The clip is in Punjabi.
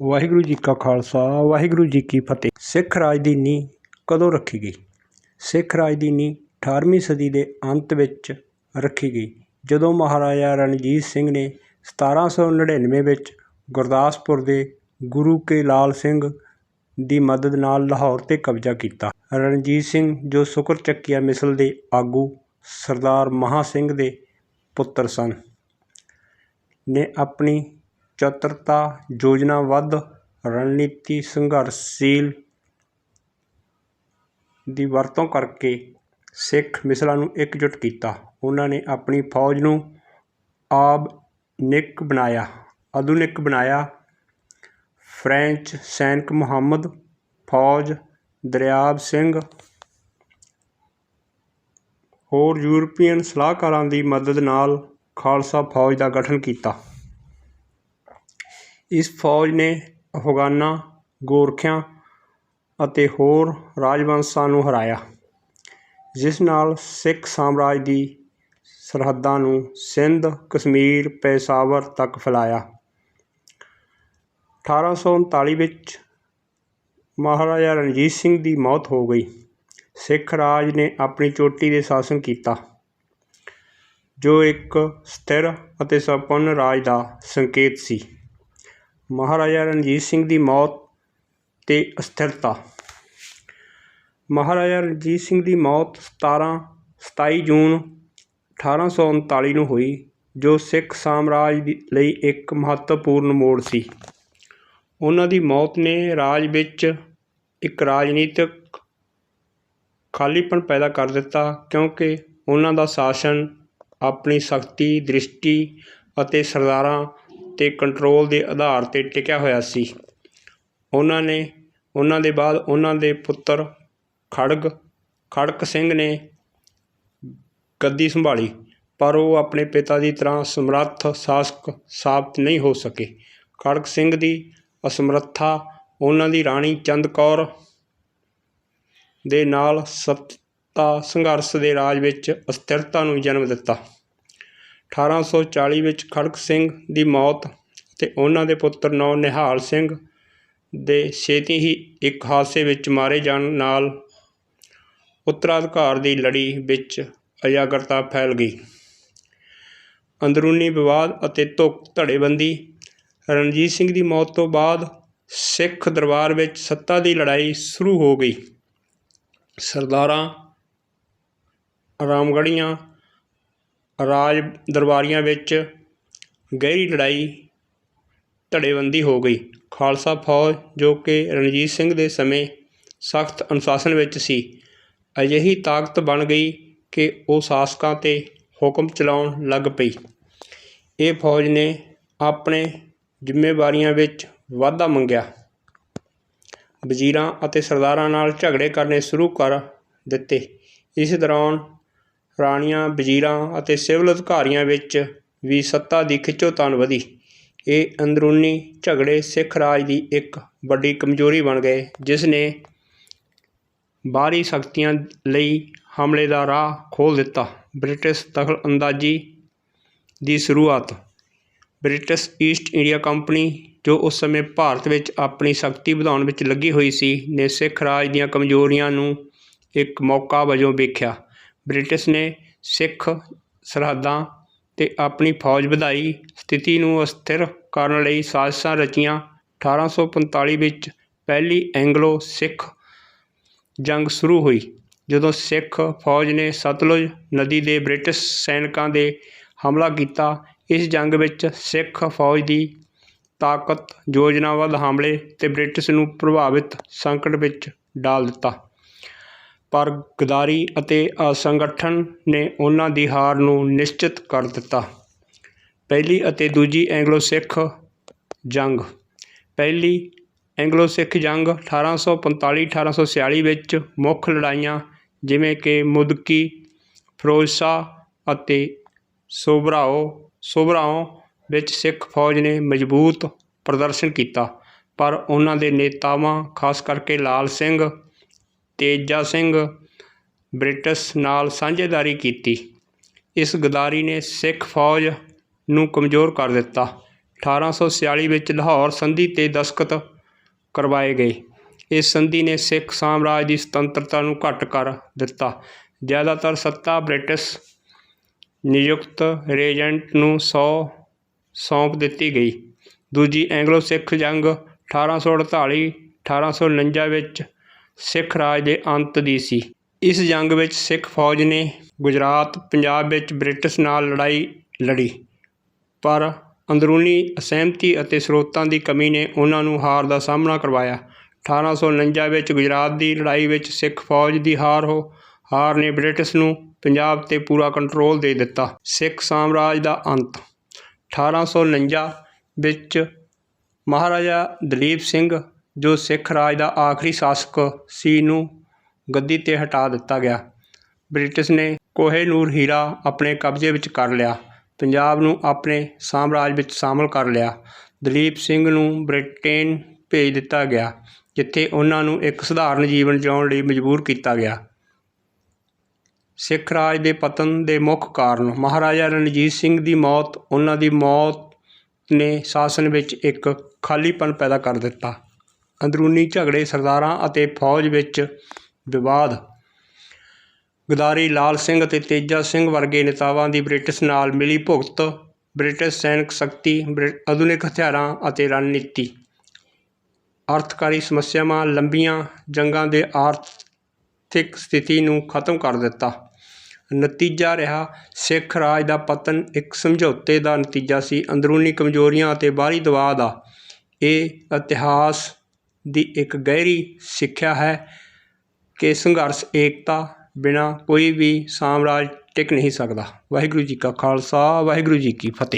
ਵਾਹਿਗੁਰੂ ਜੀ ਕਾ ਖਾਲਸਾ, ਵਾਹਿਗੁਰੂ ਜੀ ਕੀ ਫਤਿਹ। ਸਿੱਖ ਰਾਜ ਦੀ ਨੀਂਹ ਕਦੋਂ ਰੱਖੀ ਗਈ? ਸਿੱਖ ਰਾਜ ਦੀ ਨੀਂਹ 18ਵੀਂ ਸਦੀ ਦੇ ਅੰਤ ਵਿੱਚ ਰੱਖੀ ਗਈ, ਜਦੋਂ ਮਹਾਰਾਜਾ ਰਣਜੀਤ ਸਿੰਘ ਨੇ 1799 ਵਿੱਚ ਗੁਰਦਾਸਪੁਰ ਦੇ ਗੁਰੂ ਕੇ ਲਾਲ ਸਿੰਘ ਦੀ ਮਦਦ ਨਾਲ ਲਾਹੌਰ 'ਤੇ ਕਬਜ਼ਾ ਕੀਤਾ। ਰਣਜੀਤ ਸਿੰਘ, ਜੋ ਸ਼ੁਕਰ ਚੱਕੀਆ ਮਿਸਲ ਦੇ ਆਗੂ ਸਰਦਾਰ ਮਹਾਂ ਸਿੰਘ ਦੇ ਪੁੱਤਰ ਸਨ, ਨੇ ਆਪਣੀ ਚਤੁਰਤਾ ਯੋਜਨਾਬੱਧ ਰਣਨੀਤੀ ਸੰਘਰਸ਼ੀਲ ਦੀ ਵਰਤੋਂ ਕਰਕੇ ਸਿੱਖ ਮਿਸਲਾਂ ਨੂੰ ਇਕਜੁੱਟ ਕੀਤਾ। ਉਹਨਾਂ ਨੇ ਆਪਣੀ ਫੌਜ ਨੂੰ ਆਧੁਨਿਕ ਬਣਾਇਆ ਆਧੁਨਿਕ ਬਣਾਇਆ। ਫ੍ਰੈਂਚ ਸੈਨਿਕ ਮੁਹੰਮਦ, ਫੌਜ ਦਰਿਆਬ ਸਿੰਘ, ਹੋਰ ਯੂਰਪੀਅਨ ਸਲਾਹਕਾਰਾਂ ਦੀ ਮਦਦ ਨਾਲ ਖਾਲਸਾ ਫੌਜ ਦਾ ਗਠਨ ਕੀਤਾ। ਇਸ ਫੌਜ ਨੇ ਅਫਗਾਨਾਂ, ਗੋਰਖਿਆਂ ਅਤੇ ਹੋਰ ਰਾਜਵੰਸ਼ਾਂ ਨੂੰ ਹਰਾਇਆ, ਜਿਸ ਨਾਲ ਸਿੱਖ ਸਾਮਰਾਜ ਦੀ ਸਰਹੱਦਾਂ ਨੂੰ ਸਿੰਧ, ਕਸ਼ਮੀਰ, ਪੇਸ਼ਾਵਰ ਤੱਕ ਫੈਲਾਇਆ। 1839 ਵਿੱਚ ਮਹਾਰਾਜਾ ਰਣਜੀਤ ਸਿੰਘ ਦੀ ਮੌਤ ਹੋ ਗਈ। ਸਿੱਖ ਰਾਜ ਨੇ ਆਪਣੀ ਚੋਟੀ 'ਤੇ ਸ਼ਾਸਨ ਕੀਤਾ, ਜੋ ਇੱਕ ਸਥਿਰ ਅਤੇ ਸੰਪੰਨ ਰਾਜ ਦਾ ਸੰਕੇਤ ਸੀ। ਮਹਾਰਾਜਾ ਰਣਜੀਤ ਸਿੰਘ ਦੀ ਮੌਤ ਅਤੇ ਅਸਥਿਰਤਾ। ਮਹਾਰਾਜਾ ਰਣਜੀਤ ਸਿੰਘ ਦੀ ਮੌਤ 17 27 ਜੂਨ 1839 ਨੂੰ ਹੋਈ, ਜੋ ਸਿੱਖ ਸਾਮਰਾਜ ਦੀ ਲਈ ਇੱਕ ਮਹੱਤਵਪੂਰਨ ਮੋੜ ਸੀ। ਉਹਨਾਂ ਦੀ ਮੌਤ ਨੇ ਰਾਜ ਵਿੱਚ ਇੱਕ ਰਾਜਨੀਤਿਕ ਖਾਲੀਪਨ ਪੈਦਾ ਕਰ ਦਿੱਤਾ, ਕਿਉਂਕਿ ਉਹਨਾਂ ਦਾ ਸ਼ਾਸਨ, ਆਪਣੀ ਸ਼ਕਤੀ, ਦ੍ਰਿਸ਼ਟੀ ਅਤੇ ਸਰਦਾਰਾਂ 'ਤੇ ਕੰਟਰੋਲ ਦੇ ਆਧਾਰ 'ਤੇ ਟਿਕਿਆ ਹੋਇਆ ਸੀ। ਉਹਨਾਂ ਨੇ, ਉਹਨਾਂ ਦੇ ਬਾਅਦ ਉਹਨਾਂ ਦੇ ਪੁੱਤਰ ਖੜਗ, ਖੜਕ ਸਿੰਘ ਨੇ ਗੱਦੀ ਸੰਭਾਲੀ, ਪਰ ਉਹ ਆਪਣੇ ਪਿਤਾ ਦੀ ਤਰ੍ਹਾਂ ਸਮਰੱਥ ਸ਼ਾਸਕ ਸਾਬਤ ਨਹੀਂ ਹੋ ਸਕੇ। ਖੜਕ ਸਿੰਘ ਦੀ ਅਸਮਰੱਥਾ ਉਹਨਾਂ ਦੀ ਰਾਣੀ ਚੰਦ ਕੌਰ ਦੇ ਨਾਲ ਸੱਤਾ ਸੰਘਰਸ਼ ਦੇ ਰਾਜ ਵਿੱਚ ਅਸਥਿਰਤਾ ਨੂੰ ਜਨਮ ਦਿੱਤਾ। 1840 ਵਿੱਚ ਖੜਕ ਸਿੰਘ ਦੀ ਮੌਤ ਅਤੇ ਉਹਨਾਂ ਦੇ ਪੁੱਤਰ ਨੌ ਨਿਹਾਲ ਸਿੰਘ ਦੇ ਛੇਤੀ ਹੀ ਇੱਕ ਹਾਦਸੇ ਵਿੱਚ ਮਾਰੇ ਜਾਣ ਨਾਲ ਉੱਤਰਾਧਿਕਾਰ ਦੀ ਲੜੀ ਵਿੱਚ ਅਜਾਗਰਤਾ ਫੈਲ ਗਈ। ਅੰਦਰੂਨੀ ਵਿਵਾਦ ਅਤੇ ਧੁੱਕ ਧੜੇਬੰਦੀ, ਰਣਜੀਤ ਸਿੰਘ ਦੀ ਮੌਤ ਤੋਂ ਬਾਅਦ ਸਿੱਖ ਦਰਬਾਰ ਵਿੱਚ ਸੱਤਾ ਦੀ ਲੜਾਈ ਸ਼ੁਰੂ ਹੋ ਗਈ। ਸਰਦਾਰਾਂ ਰਾਮਗੜੀਆਂ ਰਾਜ ਦਰਬਾਰੀਆਂ ਵਿੱਚ ਗਹਿਰੀ ਲੜਾਈ ਧੜੇਬੰਦੀ ਹੋ ਗਈ। ਖਾਲਸਾ ਫੌਜ, ਜੋ ਕਿ ਰਣਜੀਤ ਸਿੰਘ ਦੇ ਸਮੇਂ ਸਖਤ ਅਨੁਸ਼ਾਸਨ ਵਿੱਚ ਸੀ, ਅਜਿਹੀ ਤਾਕਤ ਬਣ ਗਈ ਕਿ ਉਹ ਸ਼ਾਸਕਾਂ 'ਤੇ ਹੁਕਮ ਚਲਾਉਣ ਲੱਗ ਪਈ। ਇਹ ਫੌਜ ਨੇ ਆਪਣੇ ਜ਼ਿੰਮੇਵਾਰੀਆਂ ਵਿੱਚ ਵਾਧਾ ਮੰਗਿਆ। ਵਜ਼ੀਰਾਂ ਅਤੇ ਸਰਦਾਰਾਂ ਨਾਲ ਝਗੜੇ ਕਰਨੇ ਸ਼ੁਰੂ ਕਰ ਦਿੱਤੇ। ਇਸ ਦੌਰਾਨ ਰਾਣੀਆਂ, ਵਜ਼ੀਰਾਂ ਅਤੇ ਸਿਵਲ ਅਧਿਕਾਰੀਆਂ ਵਿੱਚ ਵੀ ਸੱਤਾ ਦੀ ਖਿੱਚੋਤਾਣ ਵਧੀ। ਇਹ ਅੰਦਰੂਨੀ ਝਗੜੇ ਸਿੱਖ ਰਾਜ ਦੀ ਇੱਕ ਵੱਡੀ ਕਮਜ਼ੋਰੀ ਬਣ ਗਏ, ਜਿਸ ਨੇ ਬਾਹਰੀ ਸ਼ਕਤੀਆਂ ਲਈ ਹਮਲੇ ਦਾ ਰਾਹ ਖੋਲ੍ਹ ਦਿੱਤਾ। ਬ੍ਰਿਟਿਸ਼ ਦਖਲਅੰਦਾਜ਼ੀ ਦੀ ਸ਼ੁਰੂਆਤ। ਬ੍ਰਿਟਿਸ਼ ਈਸਟ ਇੰਡੀਆ ਕੰਪਨੀ, ਜੋ ਉਸ ਸਮੇਂ ਭਾਰਤ ਵਿੱਚ ਆਪਣੀ ਸ਼ਕਤੀ ਵਧਾਉਣ ਵਿੱਚ ਲੱਗੀ ਹੋਈ ਸੀ, ਨੇ ਸਿੱਖ ਰਾਜ ਦੀਆਂ ਕਮਜ਼ੋਰੀਆਂ ਨੂੰ ਇੱਕ ਮੌਕਾ ਵਜੋਂ ਵੇਖਿਆ। ਬ੍ਰਿਟਿਸ਼ ਨੇ ਸਿੱਖ ਸਰਹੱਦਾਂ 'ਤੇ ਆਪਣੀ ਫੌਜ ਵਧਾਈ। ਸਥਿਤੀ ਨੂੰ ਅਸਥਿਰ ਕਰਨ ਲਈ ਸਾਜ਼ਿਸ਼ਾਂ ਰਚੀਆਂ। 1845 ਵਿੱਚ ਪਹਿਲੀ ਐਂਗਲੋ ਸਿੱਖ ਜੰਗ ਸ਼ੁਰੂ ਹੋਈ, ਜਦੋਂ ਸਿੱਖ ਫੌਜ ਨੇ ਸਤਲੁਜ ਨਦੀ ਦੇ ਬ੍ਰਿਟਿਸ਼ ਸੈਨਿਕਾਂ ਦੇ ਹਮਲਾ ਕੀਤਾ। ਇਸ ਜੰਗ ਵਿੱਚ ਸਿੱਖ ਫੌਜ ਦੀ ਤਾਕਤ, ਯੋਜਨਾਬੱਧ ਹਮਲੇ ਤੇ ਬ੍ਰਿਟਿਸ਼ ਨੂੰ ਪ੍ਰਭਾਵਿਤ ਸੰਕਟ ਵਿੱਚ ਡਾਲ ਦਿੱਤਾ। ਪਰ ਗਦਾਰੀ ਅਤੇ ਅਸੰਗਠਨ ਨੇ ਉਹਨਾਂ ਦੀ ਹਾਰ ਨੂੰ ਨਿਸ਼ਚਿਤ ਕਰ ਦਿੱਤਾ। ਪਹਿਲੀ ਅਤੇ ਦੂਜੀ ਐਂਗਲੋ ਸਿੱਖ ਜੰਗ ਪਹਿਲੀ ਐਂਗਲੋ ਸਿੱਖ ਜੰਗ 1845-1846 ਵਿੱਚ ਮੁੱਖ ਲੜਾਈਆਂ ਜਿਵੇਂ ਕਿ ਮੁਦਕੀ ਫਿਰੋਜ਼ ਸ਼ਾਹ ਅਤੇ ਸੋਭਰਾਓ ਸੋਭਰਾਓ ਵਿੱਚ ਸਿੱਖ ਫੌਜ ਨੇ ਮਜ਼ਬੂਤ ਪ੍ਰਦਰਸ਼ਨ ਕੀਤਾ। ਪਰ ਉਹਨਾਂ ਦੇ ਨੇਤਾਵਾਂ, ਖਾਸ ਕਰਕੇ ਲਾਲ ਸਿੰਘ ਤੇਜਾ ਸਿੰਘ ਬ੍ਰਿਟਿਸ਼ ਨਾਲ ਸਾਂਝੇਦਾਰੀ ਕੀਤੀ। ਇਸ ਗਦਾਰੀ ਨੇ ਸਿੱਖ ਫੌਜ ਨੂੰ ਕਮਜ਼ੋਰ ਕਰ ਦਿੱਤਾ। 1846 ਵਿੱਚ ਲਾਹੌਰ ਸੰਧੀ 'ਤੇ ਦਸਤਖਤ ਕਰਵਾਏ ਗਏ। ਇਸ ਸੰਧੀ ਨੇ ਸਿੱਖ ਸਾਮਰਾਜ ਦੀ ਸੁਤੰਤਰਤਾ ਨੂੰ ਘੱਟ ਕਰ ਦਿੱਤਾ। ਜ਼ਿਆਦਾਤਰ ਸੱਤਾ ਬ੍ਰਿਟਿਸ਼ ਨਿਯੁਕਤ ਰੇਜੈਂਟ ਨੂੰ ਸੌ ਸੌਂਪ ਦਿੱਤੀ ਗਈ। ਦੂਜੀ ਐਂਗਲੋ ਸਿੱਖ ਜੰਗ 1848 1849 ਵਿੱਚ ਸਿੱਖ ਰਾਜ ਦੇ ਅੰਤ ਦੀ ਸੀ। ਇਸ ਜੰਗ ਵਿੱਚ ਸਿੱਖ ਫੌਜ ਨੇ ਗੁਜਰਾਤ, ਪੰਜਾਬ ਵਿੱਚ ਬ੍ਰਿਟਿਸ਼ ਨਾਲ ਲੜਾਈ ਲੜੀ। ਪਰ ਅੰਦਰੂਨੀ ਅਸਹਿਮਤੀ ਅਤੇ ਸਰੋਤਾਂ ਦੀ ਕਮੀ ਨੇ ਉਹਨਾਂ ਨੂੰ ਹਾਰ ਦਾ ਸਾਹਮਣਾ ਕਰਵਾਇਆ। 1849 ਵਿੱਚ ਗੁਜਰਾਤ ਦੀ ਲੜਾਈ ਵਿੱਚ ਸਿੱਖ ਫੌਜ ਦੀ ਹਾਰ ਹੋ, ਹਾਰ ਨੇ ਬ੍ਰਿਟਿਸ਼ ਨੂੰ ਪੰਜਾਬ 'ਤੇ ਪੂਰਾ ਕੰਟਰੋਲ ਦੇ ਦਿੱਤਾ। ਸਿੱਖ ਸਾਮਰਾਜ ਦਾ ਅੰਤ। 1849 ਵਿੱਚ ਮਹਾਰਾਜਾ ਦਲੀਪ ਸਿੰਘ ਜੋ ਸਿੱਖ ਰਾਜ ਦਾ ਆਖਰੀ ਸ਼ਾਸਕ ਸੀ ਨੂੰ ਗੱਦੀ 'ਤੇ ਹਟਾ ਦਿੱਤਾ ਗਿਆ। ਬ੍ਰਿਟਿਸ਼ ਨੇ ਕੋਹੇਨੂਰ ਹੀਰਾ ਆਪਣੇ ਕਬਜ਼ੇ ਵਿੱਚ ਕਰ ਲਿਆ। ਪੰਜਾਬ ਨੂੰ ਆਪਣੇ ਸਾਮਰਾਜ ਵਿੱਚ ਸ਼ਾਮਲ ਕਰ ਲਿਆ। ਦਲੀਪ ਸਿੰਘ ਨੂੰ ਬ੍ਰਿਟੇਨ ਭੇਜ ਦਿੱਤਾ ਗਿਆ, ਜਿੱਥੇ ਉਹਨਾਂ ਨੂੰ ਇੱਕ ਸਧਾਰਨ ਜੀਵਨ ਜਿਉਣ ਲਈ ਮਜਬੂਰ ਕੀਤਾ ਗਿਆ। ਸਿੱਖ ਰਾਜ ਦੇ ਪਤਨ ਦੇ ਮੁੱਖ ਕਾਰਨ ਮਹਾਰਾਜਾ ਰਣਜੀਤ ਸਿੰਘ ਦੀ ਮੌਤ, ਉਹਨਾਂ ਦੀ ਮੌਤ ਨੇ ਸ਼ਾਸਨ ਵਿੱਚ ਇੱਕ ਖਾਲੀਪਨ ਪੈਦਾ ਕਰ ਦਿੱਤਾ। ਅੰਦਰੂਨੀ ਝਗੜੇ ਸਰਦਾਰਾਂ ਅਤੇ ਫੌਜ ਵਿੱਚ ਵਿਵਾਦ। ਗਦਾਰੀ ਲਾਲ ਸਿੰਘ ਅਤੇ ਤੇਜਾ ਸਿੰਘ ਵਰਗੇ ਨੇਤਾਵਾਂ ਦੀ ਬ੍ਰਿਟਿਸ਼ ਨਾਲ ਮਿਲੀ ਭੁਗਤ, ਬ੍ਰਿਟਿਸ਼ ਸੈਨਿਕ ਸ਼ਕਤੀ, ਬ੍ਰਿ- ਆਧੁਨਿਕ ਹਥਿਆਰਾਂ ਅਤੇ ਰਣਨੀਤੀ। ਅਰਥਕਾਰੀ ਸਮੱਸਿਆਵਾਂ ਲੰਬੀਆਂ ਜੰਗਾਂ ਦੇ ਆਰਥਿਕ ਸਥਿਤੀ ਨੂੰ ਖਤਮ ਕਰ ਦਿੱਤਾ। ਨਤੀਜਾ ਰਿਹਾ ਸਿੱਖ ਰਾਜ ਦਾ ਪਤਨ। ਇੱਕ ਸਮਝੌਤੇ ਦਾ ਨਤੀਜਾ ਸੀ ਅੰਦਰੂਨੀ ਕਮਜ਼ੋਰੀਆਂ ਅਤੇ ਬਾਹਰੀ ਦਬਾਅ ਦਾ। ਇਹ ਇਤਿਹਾਸ ਦੀ ਇੱਕ ਗਹਿਰੀ ਸਿੱਖਿਆ ਹੈ ਕਿ ਸੰਘਰਸ਼, ਏਕਤਾ ਬਿਨਾਂ ਕੋਈ ਵੀ ਸਾਮਰਾਜ ਟਿਕ ਨਹੀਂ ਸਕਦਾ। ਵਾਹਿਗੁਰੂ ਜੀ ਕਾ ਖਾਲਸਾ, ਵਾਹਿਗੁਰੂ ਜੀ ਕੀ ਫਤਿਹ।